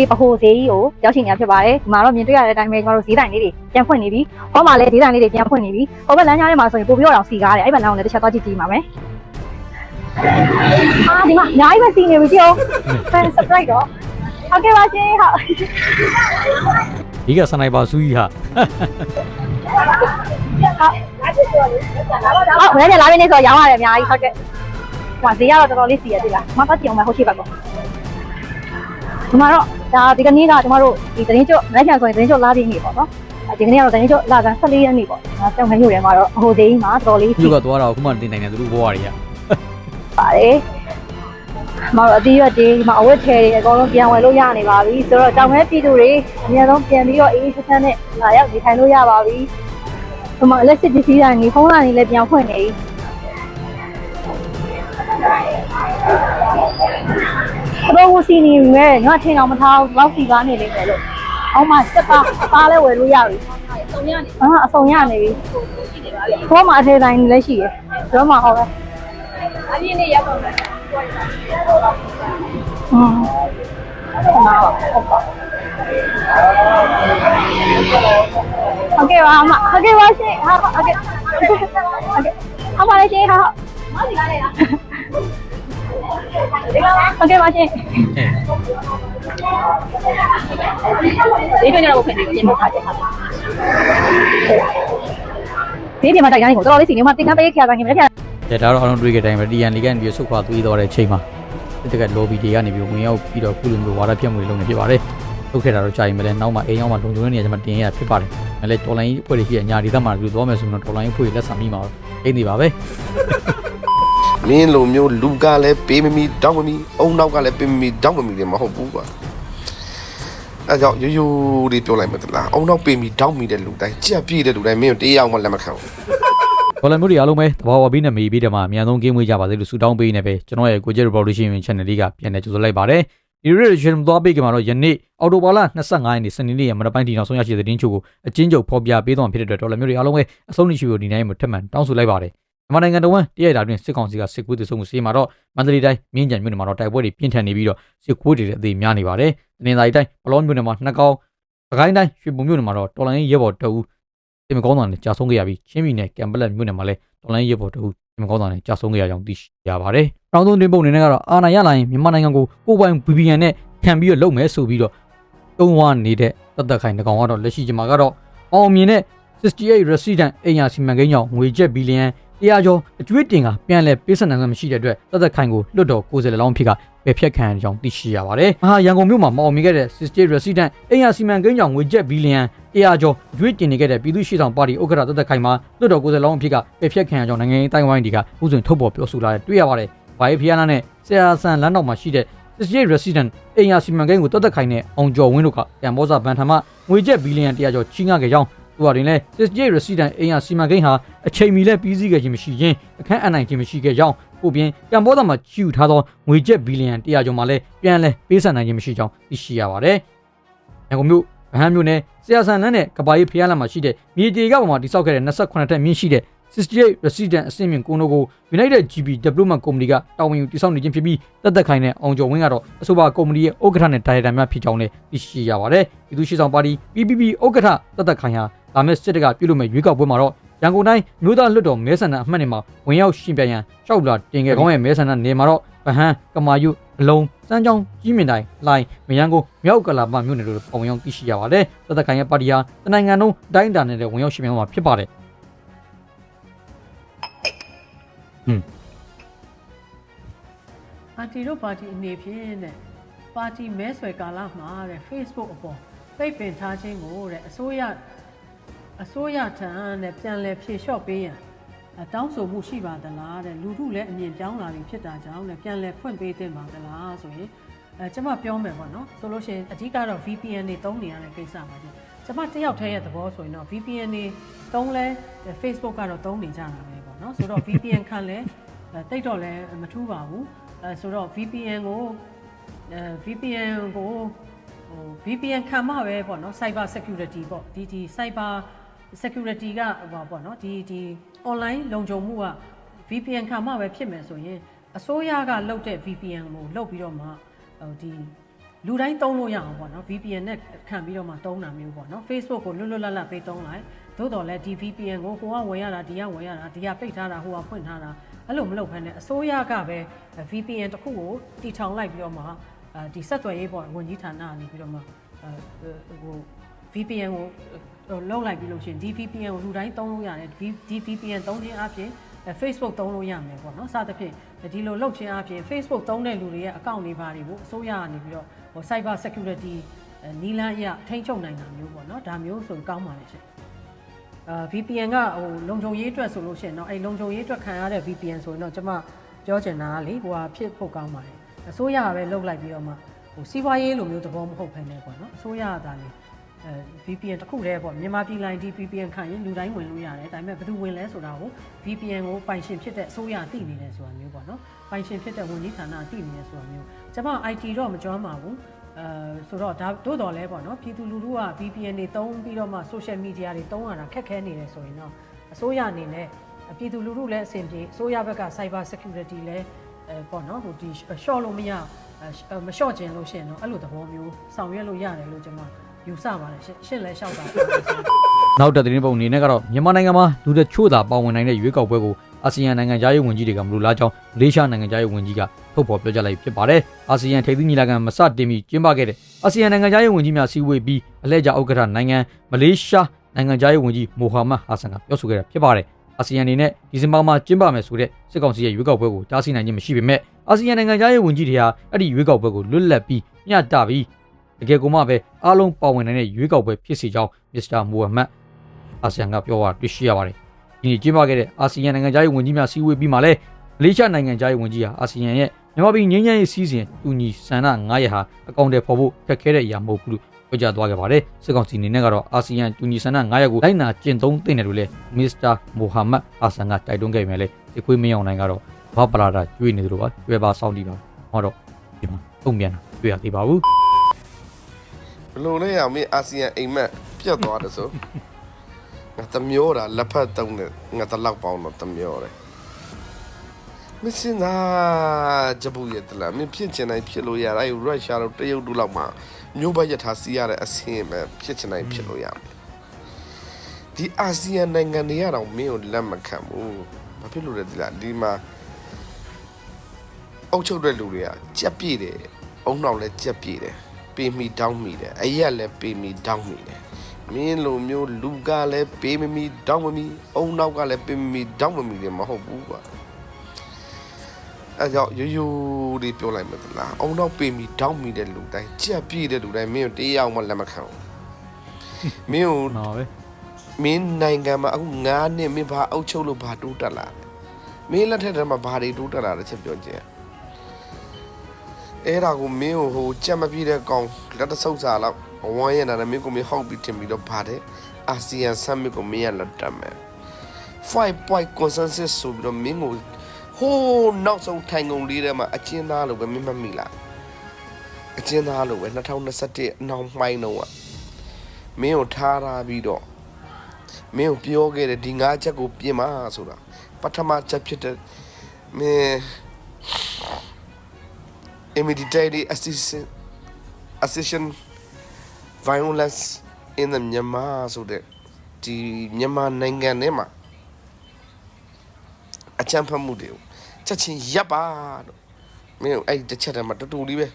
ဒီပဟိုဈေးကြီးကိုရောက်ရှိနေတာဖြစ်ပါတယ်ဒီမှာတော့မြင်တွေ့ရတဲ့အတိုင်းပဲကျွန်တော်တို့ဈေးတိုင်လေးတွေပြန်ဖွင့်နေပြီဟောမှာလည်းဈေးတိုင်လေးတွေပြန်ဖွင့်နေပြီဟိုဘက်လမ်းကြားထဲမှာဆိုရင်ပို့ပြီးတော့စီကားတယ်အဲ့ဘက်လမ်းကိုလည်းတစ်ချက်သွားကြည့်ကြည့်ပါမယ်အာဒီမှာအများကြီးပဲစီနေပြီကြည့်အောင်ဖန်စပရိုက်တော့ဟုတ်ကဲ့ပါရှင်ဟုတ်ဒီကစနိုက်ပါစူးကြီးဟာဟုတ်ဝယ်တယ်လာပြီးနေဆိုရောင်းရတယ်အများကြီးဟုတ်ကဲ့ဟိုဈေးကတော့တော်တော်လေးစီရသေးလားမပတ်ကြည့်အောင်မဟုတ်ရှိပါကော ဒီမှာတော့ဒါဒီကနေ့ကကျွန်တော်တို့ဒီသတင်းကျွတ်လက်ခံဆိုရင်သတင်းကျွတ်လာပြီးနေပေါ့နော်ဒီကနေ့ကတော့သတင်းကျွတ်လာကန်14ရက်နေ့ပေါ့ဒါတောင်ခမ်းမြို့ထဲမှာတော့ဟိုဈေးကြီးမှာတော်တော်လေးစီသူကသွားတော့အခုမှတင်နိုင်တယ်သူတို့ဘွားတွေကပါတယ်မတော်အတီးရွက်တွေဒီမှာအဝတ်ထည်တွေအကုန်လုံးပြန်ဝယ်လို့ရနေပါပြီဆိုတော့တောင်မဲပြည်သူတွေအများဆုံးပြန်ပြီးတော့အေးအေးချမ်းချမ်းနဲ့လာရောက်နေထိုင်လို့ရပါပြီဒီမှာလက်စစ်ပစ္စည်းတွေဖုန်းလာနေလည်းပြန်ဖွင့်နေပြီ ဘိုးစီနေမယ်ငါထင်အောင်မထားဘူးလောက်စီကားနေလိမ့်မယ်လို့အောက်မှာစက်ပါပါလဲဝယ်လို့ရပြီအစုံရနေအာအစုံရနေပြီဘောမှာအထည်တိုင်းလည်းရှိရယ်ကျောမှာဟောပဲ အပြင်းနဲ့ရောက်တော့မယ် อืมခဏပါဟုတ်ပါโอเคပါအမโอเคပါရှင်ဟာโอเคโอเคအမလည်းရှင်ဟာ မစီကားလိုက်လား ဟုတ်ကဲ့ပါရှင်ဒီပြန်ရတော့ဖြစ်နေပြင်ပါကြပါဒီပြင်မှာတိုက်တိုင်းကိုတော်တော်လေးစီနေမှာတင်ခန်းပေးခရတိုင်းခင်ဗျာ။ဒါတော့အားလုံးတွေ့ခဲ့တိုင်းပဲ DN လီကနေပြီးဆုတ်ခွာသွေးတော်တဲ့ချိန်မှာတကယ် lobby တွေကနေပြီးဝင်ရောက်ပြီးတော့ကုလူမျိုးဝါဒပြတ်မှုတွေလုပ်နေဖြစ်ပါတယ်။ထုတ်ခဲ့တာတော့ကြာရင်မလဲနောက်မှအိမ်ရောက်မှလုံခြုံတဲ့နေရာကျမှတင်ရဖြစ်ပါတယ်။မလဲတော်လိုင်းအဖွဲ့တွေရှိရညာဒီသမားတွေသွားမယ်ဆိုရင်တော့တော်လိုင်းအဖွဲ့လက်ဆောင်မိမှာအိမ်နေပါပဲ။ မင်းလိုမျိုးလူကလည်းပေးမမီတောက်မမီအုံနောက်ကလည်းပေးမမီတောက်မမီလည်းမဟုတ်ဘူးကွာအဲကြောင့်ရိုးရိုးလေးပြောလိုက်မယ်တလားအုံနောက်ပေးမီတောက်မီတဲ့လူတိုင်းကြက်ပြည့်တဲ့လူတိုင်းမင်းတို့တရားမှလက်မခံဘူး။တော်လိုင်းမျိုးတွေအားလုံးပဲတဘာဝပြီးနဲ့မေးပြီးတယ်မှာအများဆုံးကင်းမွေးကြပါစေလို့ဆုတောင်းပေးနေပဲကျွန်တော်ရဲ့ကိုကျ revolution channel လေးကပြန်နေကြိုဆိုလိုက်ပါတယ်။ဒီ revolution သွားပေးကြမှာတော့ယနေ့အော်တိုဘာလ25ရက်နေ့စနေနေ့ရမနက်ပိုင်းဒီနောက်ဆုံးရရှိတဲ့သတင်းချို့ကိုအချင်းချုပ်ဖော်ပြပေးသွားမှာဖြစ်တဲ့အတွက်တော်လိုင်းမျိုးတွေအားလုံးပဲအဆုံးထိရှိဖို့ဒီနေ့မှာထပ်မံတောင်းဆိုလိုက်ပါတယ်။ မြန်မာနိုင်ငံတော်ဝန်တရက်တာတွင်စစ်ကောင်စီကစစ်ကွေးတဆုံးမှုစီမှာတော့မန္တလေးတိုင်းမြင်းကြံမြို့နယ်မှာတော့တိုက်ပွဲတွေပြင်းထန်နေပြီးတော့စစ်ကွေးတွေလည်းအသေးများနေပါတယ်။တင်သာရီတိုင်းဘလောမြို့နယ်မှာနှစ်ကောင်ပကိုင်းတိုင်းရွှေပုံမြို့နယ်မှာတော့တော်လိုင်းရဲဘော်တအူးတင်မကောင်းတာနဲ့ကြာဆုံးခဲ့ရပြီးချင်းပြည်နယ်ကံပလက်မြို့နယ်မှာလည်းတော်လိုင်းရဲဘော်တို့ဒီမကောင်းတာနဲ့ကြာဆုံးခဲ့ရကြောင်းသိရှိရပါတယ်။နောက်ဆုံးတွင်ပုံအနေနဲ့ကတော့အာဏာရလာရင်မြန်မာနိုင်ငံကိုကိုယ်ပိုင် VPN နဲ့ခံပြီးတော့လုပ်မယ်ဆိုပြီးတော့တုံးဝနေတဲ့တသက်ခိုင်ငကောင်ကတော့လက်ရှိချိန်မှာကတော့အောင်မြင်တဲ့68 resident အိမ်ယာစီမံကိန်းကြောင့်ငွေကျပ်ဘီလီယံ တရားကျော်အကျွေးတင်ကပြန်လဲပေးဆက်နိုင်မှာမရှိတဲ့အတွက်တသက်ခိုင်ကိုလွတ်တော်ကိုယ်စားလှယ်လောင်းဖြစ်ကပယ်ဖျက်ခံရကြောင်းသိရှိရပါတယ်။မဟာရန်ကုန်မြို့မှာမအောင်မြင်ခဲ့တဲ့68 resident အိမ်ယာစီမံကိန်းကြောင့်ငွေကျပ်ဘီလီယံတရားကျော်အကျွေးတင်နေခဲ့တဲ့ပြည်သူ့ရှေ့ဆောင်ပါတီဥက္ကဋ္ဌတသက်ခိုင်မှာလွတ်တော်ကိုယ်စားလှယ်လောင်းဖြစ်ကပယ်ဖျက်ခံရကြောင်းနိုင်ငံရေးတိုင်းဝိုင်းတွေကဥစဉ်ထုတ်ပေါ်ပြောဆိုလာတဲ့တွေ့ရပါတယ်။ဘာရေးဖျားနာနဲ့ဆရာဆန်လမ်းတော်မှာရှိတဲ့68 resident အိမ်ယာစီမံကိန်းကိုတသက်ခိုင်နဲ့အောင်ကျော်ဝင်းတို့ကတံမောစာဗန်ထမငွေကျပ်ဘီလီယံတရားကျော်ချီးငှခဲ့ကြောင်း သူကတွင်လဲ68 resident အိမ်ယာစီမံကိန်းဟာအချိန်မီလဲပြီးစီးခဲ့ခြင်းမရှိရင်အခန်းအနိုင်ခြင်းမရှိခဲ့ကြောင်းပို့ပြင်တံမောစာမှာချီယူထားသောငွေကျပ်ဘီလီယံတရားကျော်မှာလဲပြန်လဲပေးဆပ်နိုင်ခြင်းမရှိကြောင်းသိရှိရပါတယ်။ရန်ကုန်မြို့ဗဟန်းမြို့နယ်ဆရာဆန်လန်းနဲ့ကဘာရီဖျားလမ်းမှာရှိတဲ့မြေတီကပေါ်မှာတိစောက်ခဲ့တဲ့28တက်မြင့်ရှိတဲ့68 resident အဆင့်မြင့်ကုန်းတို့ကို United GB Development Company ကတာဝန်ယူတည်ဆောက်နေခြင်းဖြစ်ပြီးတက်သက်ခိုင်တဲ့အောင်ကျော်ဝင်းကတော့အဆိုပါကုမ္ပဏီရဲ့ဥက္ကဋ္ဌနဲ့ဒါရိုက်တာများဖြစ်ကြောင်းလည်းသိရှိရပါတယ်။ပြည်သူ့ရှေ့ဆောင်ပါတီ PPP ဥက္ကဋ္ဌတက်သက်ခိုင်ဟာ လာမယ့်စစ်တပ်ကပြုလုပ်မဲ့ရွေးကောက်ပွဲမှာတော့ရန်ကုန်တိုင်းမြို့သားလွတ်တော်မဲဆန္ဒအမှတ်နဲ့မှာဝင်ရောက်ရှင်ပြရန်ရှောက်လာတင်ခဲ့ကောင်းရဲ့မဲဆန္ဒနေမှာတော့ဗဟန်းကမာယုအလုံးစမ်းချောင်းကြီးမြင့်တိုင်းလှိုင်းမယန်းကိုမြောက်ကလာပမြို့နယ်တို့ပုံရောက်သိရှိရပါတယ်။တက်သက်ခိုင်ရဲ့ပါတီဟာတနိုင်ငံလုံးတိုင်းတာနဲ့ဝင်ရောက်ရှင်ပြမှာဖြစ်ပါတယ်ပါတီတို့ပါတီအနေဖြင့်တဲ့ပါတီမဲဆွယ်ကာလမှာတဲ့ Facebook အပေါ်ပိတ်ပင်ထားခြင်းကိုတဲ့အစိုးရ အစိုးရထံတဲ့ပြန်လည်ဖြေလျှော့ပေးရန်အတောင်းဆိုမှုရှိပါသလားတဲ့လူထုလည်းအမြင်ပြောင်းလာပြီဖြစ်တာကြောင့်လည်းပြန်လည်ဖွင့်ပေးသင့်ပါသလားဆိုရင်အဲကျွန်မပြောမယ်ပေါ့နော်ဆိုလို့ရှိရင်အဓိကတော့ VPN တွေတုံးနေရတဲ့ကိစ္စပါချင်းကျွန်မတယောက်တည်းရဲ့သဘောဆိုရင်တော့ VPN တွေတုံးလဲ Facebook ကတော့တုံးနေကြတာပဲပေါ့နော်ဆိုတော့ VPN ခံလဲအဲတိတ်တော့လဲမထူးပါဘူးအဲဆိုတော့ VPN ကိုအဲ VPN ကိုဟို VPN ခံမှပဲပေါ့နော် cyber security ပေါ့ဒီဒီ cyber security ကဟိုပေါ့နော်ဒီဒီ online လုံခြုံမှုက VPN ခံမှပဲဖြစ်မယ်ဆိုရင်အစိုးရကလုပ်တဲ့ VPN ကိုလုပ်ပြီးတော့မှဟိုဒီလူတိုင်းသုံးလို့ရအောင်ပေါ့နော် VPN နဲ့ခံပြီးတော့မှသုံးတာမျိုးပေါ့နော် Facebook ကိုလွတ်လွတ်လပ်လပ်ပေးသုံးလိုက်သို့တော်လည်းဒီ VPN ကိုကိုကဝင်ရတာဒီကဝင်ရတာဒီကပိတ်ထားတာဟိုကဖွင့်ထားတာအဲ့လိုမလုပ်ဘဲနဲ့အစိုးရကပဲ VPN တစ်ခုကိုတီထောင်လိုက်ပြီးတော့မှအဲဒီဆက်သွယ်ရေးပေါ့ဝန်ကြီးဌာနကနေပြီးတော့မှအဲဟို VPN ကိုဟို လောက်လိုက်ပြီးလို့ရှိရင်ဒီ VPN ကိုလူတိုင်းသုံးလို့ရတယ်ဒီဒီ VPN သုံးခြင်းအပြင် Facebook သုံးလို့ရမယ်ပေါ့နော်စသဖြင့်ဒီလိုလုပ်ခြင်းအပြင် Facebook သုံးတဲ့လူတွေရဲ့အကောင့်တွေပါတွေကိုအစိုးရကနေပြီးတော့ဟို Cyber Security နီလန်းအရထိန်းချုပ်နိုင်တာမျိုးပေါ့နော်ဒါမျိုးဆိုကောင်းပါလေရှင်အာ VPN ကဟိုလုံခြုံရေးအတွက်ဆိုလို့ရှိရင်တော့အဲ့လုံခြုံရေးအတွက်ခံရတဲ့ VPN ဆိုရင်တော့ကျွန်မပြောချင်တာကလေဟိုဟာဖြစ်ဖို့ကောင်းပါတယ်အစိုးရကပဲလုပ်လိုက်ပြီးတော့မှဟိုစီးပွားရေးလိုမျိုးသဘောမဟုတ်ဘဲနဲ့ပေါ့နော်အစိုးရကဒါလေ အဲ VPN တစ်ခုတည်းပေါ့မြန်မာပြည်လိုင်းဒီ VPN ခံရင်လူတိုင်းဝင်လို့ရတယ်ဒါပေမဲ့ဘယ်သူဝင်လဲဆိုတာကို VPN ကိုပိုင်ရှင်ဖြစ်တဲ့အစိုးရသိနေတယ်ဆိုတာမျိုးပေါ့နော်ပိုင်ရှင်ဖြစ်တဲ့ဝန်ကြီးဌာနသိနေတယ်ဆိုတာမျိုးကျွန်မ IT တော့မကြွမ်းပါဘူးအဲဆိုတော့ဒါတို့တော်လဲပေါ့နော်ပြည်သူလူထုက VPN တွေသုံးပြီးတော့မှ social media တွေသုံးရတာခက်ခဲနေတယ်ဆိုရင်တော့အစိုးရအနေနဲ့ပြည်သူလူထုလည်းအဆင်ပြေအစိုးရဘက်က cyber security လည်းအဲပေါ့နော်ဟိုဒီ short လို့မရအဲမ short ကျင်လို့ရှိရင်တော့အဲ့လိုသဘောမျိုးဆောင်ရွက်လို့ရတယ်လို့ကျွန်မ ယူဆပါတယ်ရှင့်ရှင့်လဲလျှောက်တာပါရှင်နောက်တဲ့သတင်းပုံအနေနဲ့ကတော့မြန်မာနိုင်ငံမှာလူတချို့သာပါဝင်နိုင်တဲ့ရွေးကောက်ပွဲကိုအာဆီယံနိုင်ငံသားရေးဝန်ကြီးတွေကမလိုလားကြောင်းမလေးရှားနိုင်ငံသားရေးဝန်ကြီးကထုတ်ဖော်ပြောကြားလိုက်ဖြစ်ပါတယ်။အာဆီယံထိပ်သီးညီလာခံမစတင်မီကျင်းပခဲ့တဲ့အာဆီယံနိုင်ငံသားရေးဝန်ကြီးများစီဝေးပြီးအလှည့်ကျဥက္ကဋ္ဌနိုင်ငံမလေးရှားနိုင်ငံသားရေးဝန်ကြီးမိုဟာမက်ဟာဆန်ကပြောဆိုခဲ့တာဖြစ်ပါတယ်။အာဆီယံအနေနဲ့ဒီဇင်ဘာမှာကျင်းပမယ်ဆိုတဲ့စစ်ကောင်စီရဲ့ရွေးကောက်ပွဲကိုကြားသိနိုင်ခြင်းမရှိပေမဲ့အာဆီယံနိုင်ငံသားရေးဝန်ကြီးတွေဟာအဲ့ဒီရွေးကောက်ပွဲကိုလွတ်လပ်ပြီးမျှတပြီး တကယ်ကိုမှပဲအားလုံးပါဝင်နိုင်တဲ့ရွေးကောက်ပွဲဖြစ်စေကြောင်းမစ္စတာမိုဟာမက်အာဆီယံကပြောတာတွေ့ရှိရပါတယ်။ဒီနေ့ကျင်းပခဲ့တဲ့အာဆီယံနိုင်ငံသားရေးဝန်ကြီးများစည်းဝေးပြီးမှလည်းမလေးရှားနိုင်ငံသားရေးဝန်ကြီးဟာအာဆီယံရဲ့မြန်မာပြည်ငြိမ်းချမ်းရေးစီးစဉ်တူညီဆန္ဒ9ရက်ဟာအကောင့်တွေဖော်ဖို့ခက်ခဲတဲ့အရာမဟုတ်ဘူးလို့ပြောကြားသွားခဲ့ပါတယ်။စစ်ကောင်စီအနေနဲ့ကတော့အာဆီယံတူညီဆန္ဒ9ရက်ကိုလိုက်နာကျင့်သုံးသင့်တယ်လို့လည်းမစ္စတာမိုဟာမက်အာဆန်ကတိုက်တွန်းခဲ့ပေမဲ့လည်းစစ်ခွေးမင်းအောင်နိုင်ကတော့ဘာပလာတာကျွေးနေတယ်လို့ပါကျွဲပါစောင့်တည်ပါဟောတော့ဒီမှာပုံပြန်တာတွေ့ရသေးပါဘူးဘ လို့လဲရမင်းအာဆီယံအိမ်မက်ပြတ်သွားတယ်ဆိုငါတမျိုးတာလက်ဖက်တုံးတယ်ငါတလောက်ပေါင်းတော့တမျိုးတယ်မစင်နာဂျပူရဲ့တလားမင်းဖြစ်ချင်တိုင်းဖြစ်လို့ရတာအဲရုရှားတို့တရုတ်တို့လောက်မှာမျိုးဘက်ရထားစီးရတဲ့အဆင်းပဲဖြစ်ချင်တိုင်းဖြစ်လို့ရမယ်ဒီအာဆီယံနိုင်ငံတွေကတော့မင်းကိုလက်မခံဘူးဘာဖြစ်လို့လဲဒီလားဒီမှာအုပ်ချုပ်တဲ့လူတွေကကြက်ပြေတယ်အုံနောက်လည်းကြက်ပြေတယ် ပေးမိတောင်းမိတယ်အရက်လည်းပေးမိတောင်းမိတယ်မင်းလိုမျိုးလူကလည်းပေးမမိတောင်းမမိအုံနောက်ကလည်းပေးမမိတောင်းမမိတယ်မဟုတ်ဘူးကွာအဲကြောင့်ရိုးရိုးလေးပြောလိုက်မယ်သလားအုံနောက်ပေးမိတောင်းမိတဲ့လူတိုင်းကြက်ပြေတဲ့လူတိုင်းမင်းကိုတရားမှလက်မခံဘူးမင်းကိုနော်ပဲမင်းနိုင်ငံမှာအခု9နှစ်မင်းဘာအုပ်ချုပ်လို့ဘာတိုးတက်လာလဲမင်းလက်ထက်ထဲမှာဘာတွေတိုးတက်လာလဲချက်ပြောကြည့် အဲ့ဒါကိုမင်းကိုဟိုကြက်မပြေတဲ့ကောင်လက်တဆုပ်စာလောက်ဝမ်းရတာနဲ့မင်းကိုမင်းဟောက်ပြီးတင်ပြီးတော့ဗါတဲ့အာဆီယံဆမ်မစ်ကိုမင်းရလက်တက်မယ်5 point consensus ဆိုပြီးတော့မင်းကိုဟိုးနောက်ဆုံးထိုင်ကုန်လေးထဲမှာအချင်းသားလို့ပဲမင်းမမိလားအချင်းသားလို့ပဲ2021အနောက်မှိုင်းတော့ကမင်းကိုထားထားပြီးတော့မင်းကိုပြောခဲ့တဲ့ဒီငါးချက်ကိုပြင်ပါဆိုတာပထမချက်ဖြစ်တဲ့မင်း immediate assistant assistant violence in the Myanmar ဆိုတဲ့ဒီမြန်မာနိုင်ငံထဲမှာအချမ်းဖတ်မှုတွေကိုချက်ချင်းရပ်ပါတော့မင်းအဲ့ဒီတစ်ချက်တည်းမှာတူတူလေးပဲ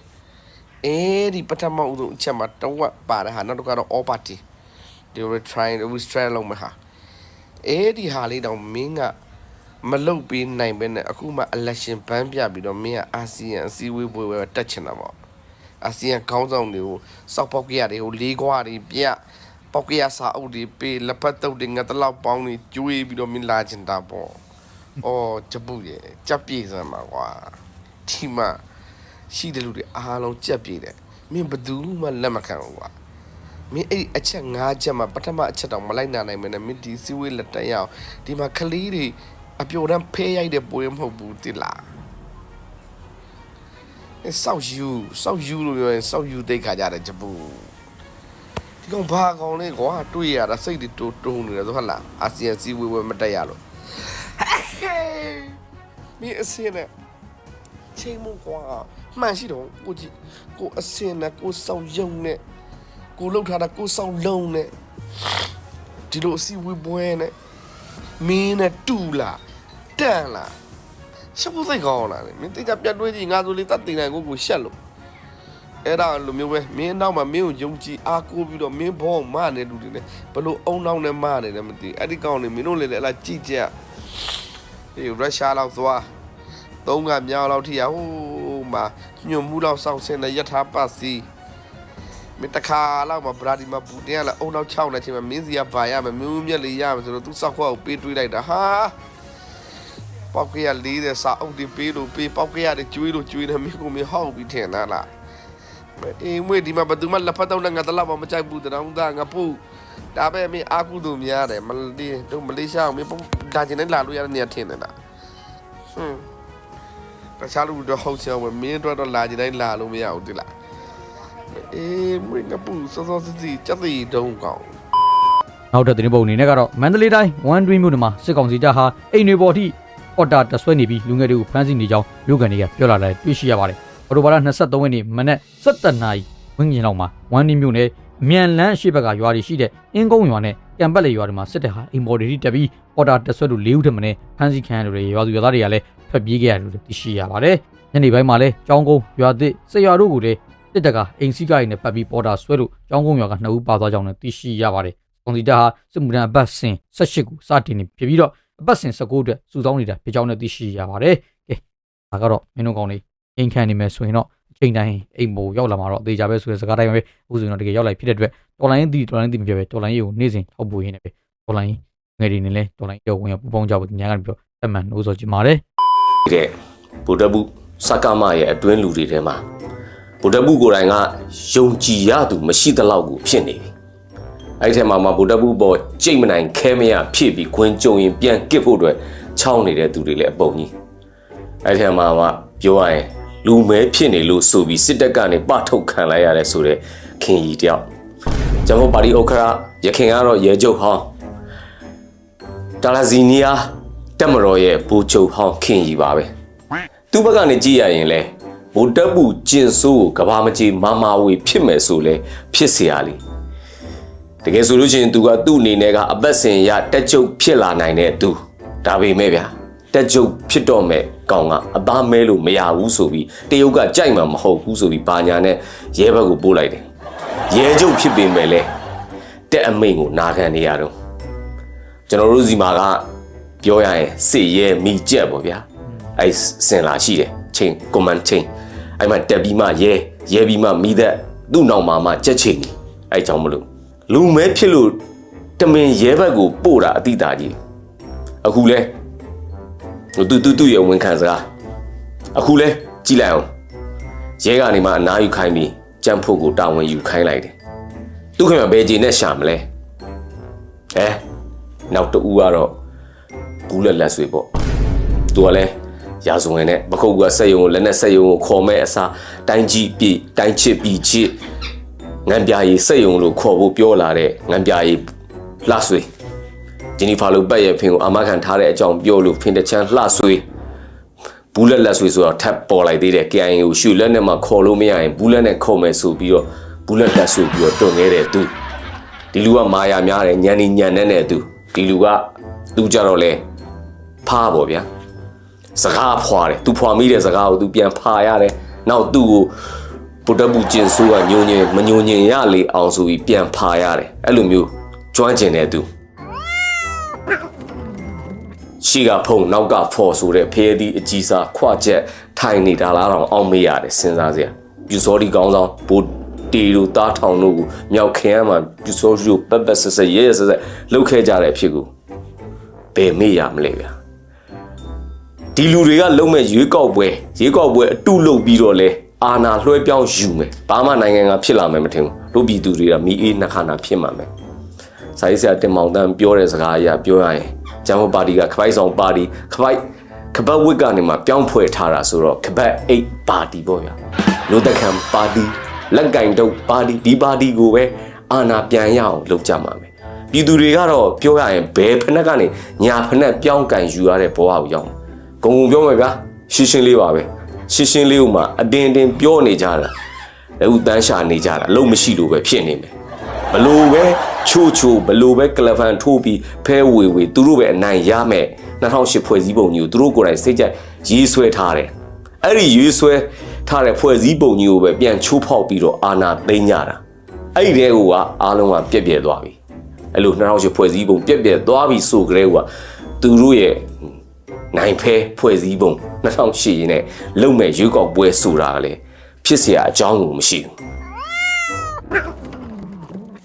အဲဒီပထမဦးဆုံးအချက်မှာတဝက်ပါတဲ့ဟာနောက်တစ်ခါတော့ all party they were trying to restrain လုပ်မှာဟာအဲ့ဒီဟာလေးတော့မင်းက မလုတ်ပေးနိုင်ပဲနဲ့အခုမှ election ဘန်းပြပြီးတော့မင်းကအာဆီယံအစည်းအဝေးပွဲပဲတက်ချင်တာပေါ့အာဆီယံခေါင်းဆောင်တွေကိုစောက်ပေါက်ကြရတယ်ဟိုလေးခွာတွေပြပေါက်ကြရစာအုပ်တွေပေးလက်ဖက်တုပ်တွေငတ်တလောက်ပေါင်းတွေကျွေးပြီးတော့မင်းလာချင်တာပေါ့အော်ကြပုရဲ့ကြက်ပြေစမ်းပါကွာဒီမှာရှိတဲ့လူတွေအားလုံးကြက်ပြေတယ်မင်းဘယ်သူမှလက်မခံဘူးကွာမင်းအဲ့ဒီအချက်၅ချက်မှာပထမအချက်တော့မလိုက်နိုင်နိုင်မနဲ့မင်းဒီစီဝေးလက်တက်ရအောင်ဒီမှာကလေးတွေ အပြိုတန်းဖဲရိုက်တဲ့ပွဲမဟုတ်ဘူးတိလားအဲဆောက်ယူဆောက်ယူလို့ပြောရင်ဆောက်ယူတိတ်ခါကြတယ်ဂျပူဒီကောင်ဘာကောင်လဲကွာတွေ့ရတာစိတ်တွေတိုးတုံးနေတယ်ဆိုဟုတ်လားအာဆီယံစီဝေးဝဲမတက်ရလို့မင်းအစင်းနဲ့ချိန်မကွာမှန်ရှိတော့ကိုကြည့်ကိုအစင်နဲ့ကိုစောင်းယုံနဲ့ကိုလှုပ်ထားတာကိုစောင်းလုံးနဲ့ဒီလိုအစီဝေးပွဲနဲ့ မင်းနဲ့တူလာတန်လာရှက်ဖို့စိတ်ကောင်းလာတယ်မင်းတိကျပြတ်တွေးကြည့်ငါဆိုလေတတ်တင်နိုင်ကိုကိုရှက်လို့အဲ့ဒါလိုမျိုးပဲမင်းနောက်မှာမင်းကိုယုံကြည်အားကိုးပြီးတော့မင်းဘောမနဲ့လူတွေနဲ့ဘလို့အုံနောက်နဲ့မနေတယ်မသိအဲ့ဒီကောင်နေမင်းတို့လည်းအဲ့လာကြည့်ကြဒီရုရှားလောက်သွားသုံးကမြောက်လောက်ထိရဟိုးမှာညွန်မှုလောက်စောင့်ဆင်းတဲ့ယထာပတ်စီ မင်းတခါလောက်မှာဗရာဒီမှာဘူတင်ကလည်းအုံနောက်6နဲ့ချိန်မှာမင်းစီကဘာရမယ်မျိုးမြက်လေးရမယ်ဆိုတော့သူစောက်ခွက်ကိုပေးတွေးလိုက်တာဟာပေါက်ကရ40စာအုပ်ဒီပေးလို့ပေးပေါက်ကရတယ်ကျွေးလို့ကျွေးတယ်မင်းကမင်းဟောက်ပြီးထင်တာလားအေးမွေဒီမှာဘယ်သူမှလက်ဖက်တော့ငါတလောက်မှမကြိုက်ဘူးတောင်သားငါပူဒါပဲမင်းအာကုသူများတယ်မလေးတို့မလေးရှားမင်းဒါကျင်နဲ့လာလို့ရတဲ့နေရာထင်နေတာဟွန်းတခြားလူတော့ဟုတ်ချင်အောင်မင်းတို့တော့လာကျင်တိုင်းလာလို့မရဘူးဒီလား အေးမင်းငါပူစောစောစီစီစက်တီတုံးကောင်နောက်ထပ်သတင်းပုံအနေနဲ့ကတော့မန္တလေးတိုင်း1 Dream မြို့နယ်မှာစစ်ကောင်စီတပ်ဟာအိမ်တွေပေါ်ထိအော်တာတဆွဲနေပြီးလူငယ်တွေကိုဖမ်းဆီးနေကြောင်းမြို့ကန်တွေကပြောလာတယ်တွေ့ရှိရပါတယ်။အော်တိုဘာလ23ရက်နေ့မနက်7:00နာရီဝန်းကျင်လောက်မှာ1 Dream မြို့နယ်အမြန်လန်းအရှိဘက်ကရွာတွေရှိတဲ့အင်းကုန်းရွာနဲ့ကံပတ်လေရွာတွေမှာစစ်တပ်ဟာအိမ်ပေါ်တွေထိတက်ပြီးအော်တာတဆွဲတို့၄ဦးထက်မနည်းဖမ်းဆီးခံရတဲ့ရွာသူရွာသားတွေကလည်းထွက်ပြေးခဲ့ရတယ်လို့သိရှိရပါတယ်။ညနေပိုင်းမှာလည်းကျောင်းကုန်းရွာသစ်စရွာတို့ကိုလည်း စစ်တပ်ကအိမ်စီးကားတွေနဲ့ပတ်ပြီးပေါ်တာဆွဲလို့ကျောင်းကုန်းရွာက2ဦးပါသွားကြောင်းလည်းသိရှိရပါတယ်။ကွန်စီတာဟာစစ်မှုထမ်းအပတ်စဉ်18ကိုစတင်နေဖြစ်ပြီးတော့အပတ်စဉ်19အတွက်စုဆောင်းနေတာဖြစ်ကြောင်းလည်းသိရှိရပါတယ်။ကဲဒါကတော့မင်းတို့ကောင်လေးအိမ်ခံနေမယ်ဆိုရင်တော့အချိန်တိုင်းအိမ်ပေါ်ရောက်လာမှာတော့အသေးကြပဲဆိုတဲ့စကားတိုင်းပဲအခုဆိုရင်တော့တကယ်ရောက်လာဖြစ်တဲ့အတွက်တော်လိုင်းတီတော်လိုင်းတီမပြောပဲတော်လိုင်းရေးကိုနေ့စဉ်ထောက်ပို့ရင်းနေပဲတော်လိုင်းငယ်တွေနဲ့လဲတော်လိုင်းရောဝင်ရပူပေါင်းကြဖို့ညာကနေပြောအမှန်လို့ဆိုချင်ပါတယ်တဲ့ဗုဒ္ဓဘုစကမရဲ့အတွင်းလူတွေထဲမှာ ဗုဒ္ဓဘုကိုယ်တိုင်ကယုံကြည်ရသူမရှိသလောက်ကိုဖြစ်နေပြီအဲ့ဒီထဲမှာမှဗုဒ္ဓဘုပေါ်ကြိတ်မနိုင်ခဲမရဖြစ်ပြီးခွင်းကြုံရင်ပြန်ကစ်ဖို့အတွက်ချောင်းနေတဲ့သူတွေလည်းအပုံကြီးအဲ့ဒီထဲမှာမှပြောရရင်လူမဲဖြစ်နေလို့ဆိုပြီးစစ်တပ်ကနေပထုတ်ခံလိုက်ရတယ်ဆိုတဲ့ခင်ကြီးတယောက်ကျွန်တော်ပါတီဥက္ခရာရခင်ကတော့ရဲချုပ်ဟောင်းတာလာဇီနီယာတက်မတော်ရဲ့ဘူချုပ်ဟောင်းခင်ကြီးပါပဲသူ့ဘက်ကနေကြည့်ရရင်လဲ ဗိုလ်တပ်ဘူးကျင်ဆိုးကိုကဘာမကြီးမာမာဝေဖြစ်မယ်ဆိုလဲဖြစ်เสียရလေတကယ်ဆိုလို့ရှိရင်သူကသူ့အနေနဲ့ကအပတ်စဉ်ရတက်ကြုတ်ဖြစ်လာနိုင်တဲ့သူဒါပေမဲ့ဗျာတက်ကြုတ်ဖြစ်တော့မဲ့ကောင်ကအသားမဲလို့မရဘူးဆိုပြီးတရုတ်ကကြိုက်မှာမဟုတ်ဘူးဆိုပြီးဘာညာနဲ့ရဲဘက်ကိုပို့လိုက်တယ်ရဲကျုပ်ဖြစ်ပေမဲ့လဲတက်အမိန်ကိုနာခံနေရတော့ကျွန်တော်တို့စီမှာကပြောရရင်စစ်ရဲမိကြက်ပေါ့ဗျာ အဲ့စင်လာရှိတယ်ချင်း command chain အဲ့မှာတက်ပြီးမှရဲရဲပြီးမှမိသက်သူ့နောက်မှာမှကြက်ချိန်ကြီးအဲ့ကြောင့်မလို့လူမဲဖြစ်လို့တမင်ရဲဘက်ကိုပို့တာအတိတာကြီးအခုလဲသူသူသူ့ရဲ့ဝန်ခံစကားအခုလဲကြည့်လိုက်အောင်ရဲကနေမှအနားယူခိုင်းပြီးကြံဖို့ကိုတာဝန်ယူခိုင်းလိုက်တယ်သူခင်ဗျဘယ်ဂျီနဲ့ရှာမလဲအဲနောက်တူကတော့ဘူးလက်လက်ဆွေပေါ့သူကလည်း ရာဇဝင်နဲ့ပခုတ်ကဆက်ယုံကိုလက်နဲ့ဆက်ယုံကိုခေါ်မဲ့အစားတိုင်းကြီးပြတိုင်းချစ်ပြီးချစ်ငံပြာရီဆက်ယုံလို့ခေါ်ဖို့ပြောလာတဲ့ငံပြာရီလှဆွေဂျီနီဖာလိုပတ်ရဲ့ဖင်ကိုအမခံထားတဲ့အကြောင်းပြောလို့ဖင်တစ်ချမ်းလှဆွေဘူးလက်လက်ဆွေဆိုတော့ထပ်ပေါ်လိုက်သေးတယ် KIA ကိုရှူလက်နဲ့မှခေါ်လို့မရရင်ဘူးလက်နဲ့ခေါ်မယ်ဆိုပြီးတော့ဘူးလက်လက်ဆွေပြီးတော့တွန်ခဲ့တဲ့သူဒီလူကမာယာများတယ်ညံနေညံနေတဲ့သူဒီလူကသူကြတော့လေဖားပေါ့ဗျာ စကားဖွာတယ်သူဖွာမိတဲ့စကားကိုသူပြန်ဖာရတယ်နောက်သူ့ကိုဗုဒ္ဓဘုကျင်ဆိုးကညုံညင်မညုံညင်ရလေအောင်ဆိုပြီးပြန်ဖာရတယ်အဲ့လိုမျိုးကျွမ်းကျင်တဲ့သူရှိကဖုံနောက်ကဖော်ဆိုတဲ့ဖဲဒီအကြီးစားခွချက်ထိုင်နေတာလားတော့အောင်မေးရတယ်စဉ်းစားစရာပြူစောဒီကောင်းဆောင်ဘိုတီတို့တားထောင်တို့ကိုမြောက်ခင်မှာပြူစောရီကိုပက်ပက်ဆက်ဆက်ရဲရဲဆက်ဆက်လှုပ်ခဲ့ကြတဲ့အဖြစ်ကိုဘယ်မေ့ရမလဲဗျာ ဒီလူတွေကလုံးမဲ့ရွေးကောက်ပွဲရွေးကောက်ပွဲအတုလုပ်ပြီးတော့လဲအာနာလွှဲပြောင်းယူမယ်ဘာမှနိုင်ငံကဖြစ်လာမယ်မထင်ဘူးတို့ပြည်သူတွေကမိအေးနှခါနာဖြစ်မှာမယ်စာရေးဆရာတင်မောင်တန်းပြောတဲ့စကားအရပြောရရင်ဂျမ်မပါတီကခပိုက်ဆောင်ပါတီခပိုက်ခပတ်ဝစ်ကနေမှပြောင်းဖွဲ့ထားတာဆိုတော့ခပတ်8ပါတီပေါ့ဗျာလူသက်ခံပါတီလက်ကင်တုပ်ပါတီဒီပါတီကိုပဲအာနာပြန်ရအောင်လုပ်ကြမှာမယ်ပြည်သူတွေကတော့ပြောရရင်ဘယ်ဖက်နဲ့ကနေညာဖက်နဲ့ပြောင်းကန်ယူရတဲ့ဘဝကိုရောက်မှာ ဂုံဂုံပြောမယ်ဗျာရှင်းရှင်းလေးပါပဲရှင်းရှင်းလေးဥမှာအတင်းတင်းပြောနေကြတာလက်ဦးတန်းရှာနေကြတာအလုံးမရှိလို့ပဲဖြစ်နေမယ်ဘလို့ပဲချိုးချိုးဘလို့ပဲကလဖန်ထိုးပြီးဖဲဝေဝေသူတို့ပဲအနိုင်ရမယ်2008ဖွဲ့စည်းပုံကြီးကိုသူတို့ကိုယ်တိုင်စိတ်ကြိုက်ရေးဆွဲထားတယ်အဲ့ဒီရေးဆွဲထားတဲ့ဖွဲ့စည်းပုံကြီးကိုပဲပြန်ချိုးဖောက်ပြီးတော့အာဏာသိမ်းကြတာအဲ့ဒီတဲကအားလုံးကပြက်ပြက်သွားပြီအဲ့လို2008ဖွဲ့စည်းပုံပြက်ပြက်သွားပြီဆိုကြတဲ့ကသူတို့ရဲ့ နိုင်ဖဲဖွဲ့စည်းပုံ2008ရင်နဲ့လုံမဲ့ရွေးကောက်ပွဲဆိုတာကလည်းဖြစ်เสียအကြောင်းကိုမရှိဘူး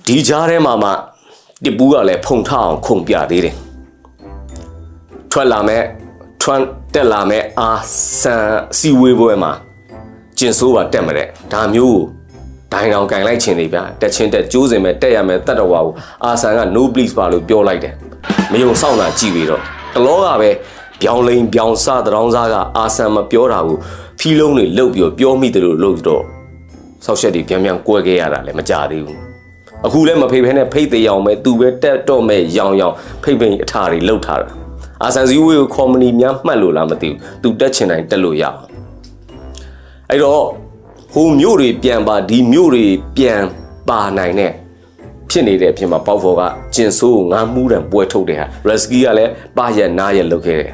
ဒီကြားထဲမှာမှတစ်ပူးကလည်းဖုံထအောင်ခုံပြသေးတယ်ထွက်လာမဲ့ထွန်းတက်လာမဲ့အာဆန်စီဝေးပွဲမှာကျင်ဆိုးပါတက်မတဲ့ဒါမျိုးကိုဒိုင်အောင်ကန်လိုက်ခြင်းတွေဗျာတက်ချင်းတက်ကျိုးစင်မဲ့တက်ရမယ်တတ်တော်ဝါကိုအာဆန်က no please ပါလို့ပြောလိုက်တယ်မယုံဆောင်တာကြည့်ပြီးတော့တလောကပဲ ပြောင်းလိန်ပြောင်းစတရောင်းစားကအာဆန်မပြောတာကိုဖီးလုံးတွေလှုပ်ပြီးတော့ပြောမိတယ်လို့လှုပ်တော့ဆောက်ရှက်တွေပြန်ပြန်ကွဲခဲ့ရတာလည်းမကြသေးဘူးအခုလည်းမဖေဖဲနဲ့ဖိတ်တရားအောင်ပဲသူပဲတက်တော့မဲ့ရောင်ရောင်ဖိတ်ပိန်အထာတွေလှုပ်ထားတာအာဆန်ဇီဝေကိုကော်မနီများမှတ်လို့လားမသိဘူးသူတက်ချင်တိုင်းတက်လို့ရအောင်အဲ့တော့ဟိုမြို့တွေပြန်ပါဒီမြို့တွေပြန်ပါနိုင်တဲ့ဖြစ်နေတဲ့အဖြစ်မှာပေါက်ဖော်ကကျင်ဆိုးကိုငါမှုတံပွဲထုတ်တဲ့ဟာရက်စကီကလည်းပါရက်နားရက်လုပ်ခဲ့တယ်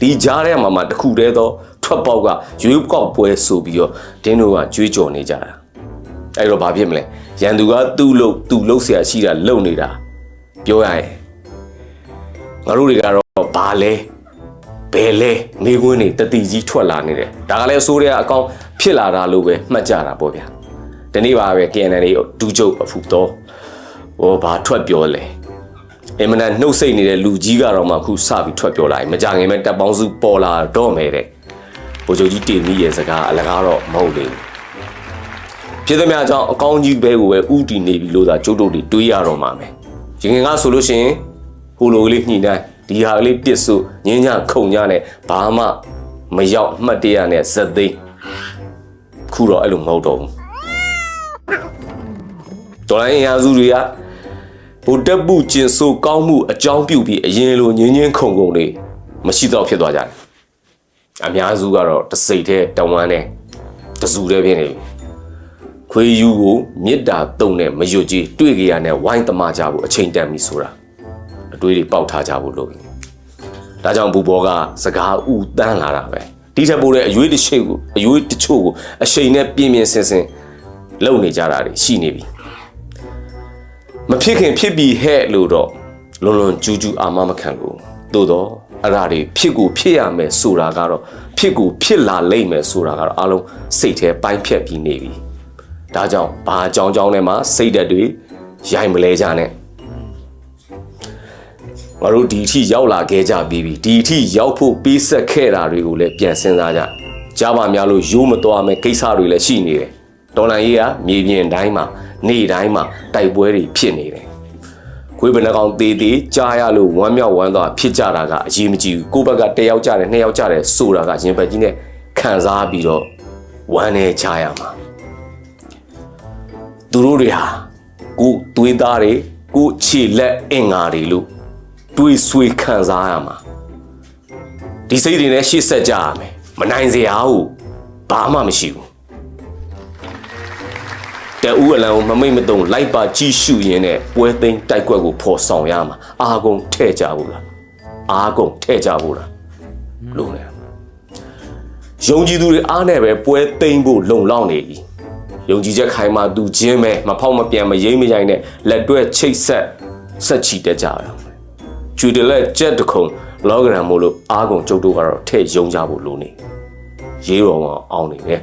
ဒီကြားထဲမှာမှတစ်ခုတည်းသောထွက်ပေါက်ကရွေးကောက်ပွဲဆိုပြီးတော့ဒင်းတို့ကကြွေးကြော်နေကြတာအဲ့တော့ဘာဖြစ်မလဲရန်သူကသူ့လို့သူ့လို့ဆရာရှိတာလုံနေတာပြောရရင်ငါတို့တွေကတော့ဘာလဲဘယ်လဲနေကွင်းနေတတိကြီးထွက်လာနေတယ်ဒါကလည်းအစိုးရအကောင်ဖြစ်လာတာလို့ပဲမှတ်ကြတာပေါ့ဗျာဒီနေ့ပါပဲ KNL ဒူးချုပ်အဖူတော့ဟောဘာထွက်ပြောလဲ အင်မတန်နှုတ်ဆိတ်နေတဲ့လူကြီးကတော့မှခုစပြီးထွက်ပြောလာပြီမကြခင်ပဲတပ်ပေါင်းစုပေါ်လာတော့မယ်တဲ့ဗိုလ်ချုပ်ကြီးတင်ပြီးရဲ့စကားအလကားတော့မဟုတ်သေးဘူးဖြစ်သမျှအကြောင်းအကောင်းကြီးပဲကိုပဲဥတီနေပြီလို့သာကျုပ်တို့တွေတွေးရတော့မှာမယ်ရင်ငင်ကဆိုလို့ရှိရင်ဟိုလိုကလေးညှိနှိုင်းဒီဟာကလေးတစ်စုညင်းညခုံညနဲ့ဘာမှမရောက်အမှတ်တရနဲ့ဇက်သိမ်းခုတော့အဲ့လိုမဟုတ်တော့ဘူးတော်လိုင်းအင်အားစုတွေက ဗိုလ်တပ်မှုကျင်ဆိုးကောင်းမှုအကြောင်းပြုပြီးအရင်လိုညင်းညင်းခုံခုံလေးမရှိတော့ဖြစ်သွားကြတယ်အများစုကတော့တစိတ်တဲ့တဝမ်းနဲ့တစုတဲ့ဖြစ်နေပြီခွေးယူကိုမေတ္တာတုံနဲ့မရွတ်ကြီးတွေ့ကြရနဲ့ဝိုင်းတမကြဖို့အချိန်တန်ပြီဆိုတာအတွေးတွေပေါက်ထားကြဖို့လို့ဒါကြောင့်ဘူဘောကစကားဥတန်းလာတာပဲဒီထက်ပိုတဲ့အရွေးတစ်ချို့ကိုအရွေးတချို့ကိုအချိန်နဲ့ပြင်းပြင်းစင်စင်လုံနေကြတာတွေရှိနေပြီ မဖြစ်ခင်ဖြစ်ပြီးဟဲ့လို့တော့လွန်လွန်ကျူးကျူးအာမမခံဘူးသို့တော့အဲ့ဒါတွေဖြစ်ကိုဖြစ်ရမယ်ဆိုတာကတော့ဖြစ်ကိုဖြစ်လာလိမ့်မယ်ဆိုတာကတော့အလုံးစိတ်ထဲပိုင်းဖြတ်ပြီးနေပြီဒါကြောင့်ဘာအကြောင်းကြောင်းထဲမှာစိတ်ဓာတ်တွေရိုက်မလဲကြနဲ့ငါတို့ဒီအထိရောက်လာခဲ့ကြပြီးပြီဒီအထိရောက်ဖို့ပေးဆက်ခဲ့တာတွေကိုလည်းပြန်စဉ်းစားကြကြားပါများလို့ရိုးမသွားမယ်ကိစ္စတွေလည်းရှိနေတယ်တော်လန်ရေးကမြေပြင်တိုင်းမှာ နေ့တိုင်းမှာတိုက်ပွဲတွေဖြစ်နေတယ်ခွေးဘယ်နှကောင်သေးသေးကြားရလို့ဝမ်းမြောက်ဝမ်းသာဖြစ်ကြတာကအရေးမကြီးဘူးကိုယ့်ဘက်ကတစ်ယောက်ကြတယ်နှစ်ယောက်ကြတယ်ဆိုတာကရင်ဘက်ကြီးနဲ့ခံစားပြီးတော့ဝမ်းနေချရမှာသူတို့တွေဟာကိုယ်သွေးသားတွေကိုယ်ခြေလက်အင်္ဂါတွေလို့တွေးဆွေးခံစားရမှာဒီစိတ်တွေနဲ့ရှေ့ဆက်ကြရမယ်မနိုင်စရာဘူးဘာမှမရှိဘူး တအူးအလံကိုမမိတ်မတုံလိုက်ပါကြည့်ရှုရင်းနဲ့ပွဲသိမ်းတိုက်ကွက်ကိုဖော်ဆောင်ရမှာအာကုန်ထဲ့ကြဘူးလားအာကုန်ထဲ့ကြဘူးလားလို့လဲယုံကြည်သူတွေအားနဲ့ပဲပွဲသိမ်းဖို့လုံလောက်နေပြီယုံကြည်ချက်ခိုင်မာသူချင်းပဲမဖောက်မပြန်မရိမ့်မရိုင်းနဲ့လက်တွဲချိတ်ဆက်ဆက်ချီတက်ကြရအောင်ကျွေတလက်ကြက်တခုံလောဂရမ်မို့လို့အားကုန်ကျုပ်တို့ကတော့ထဲ့ယုံကြဖို့လိုနေရေးတော်အောင်အောင်နေတယ်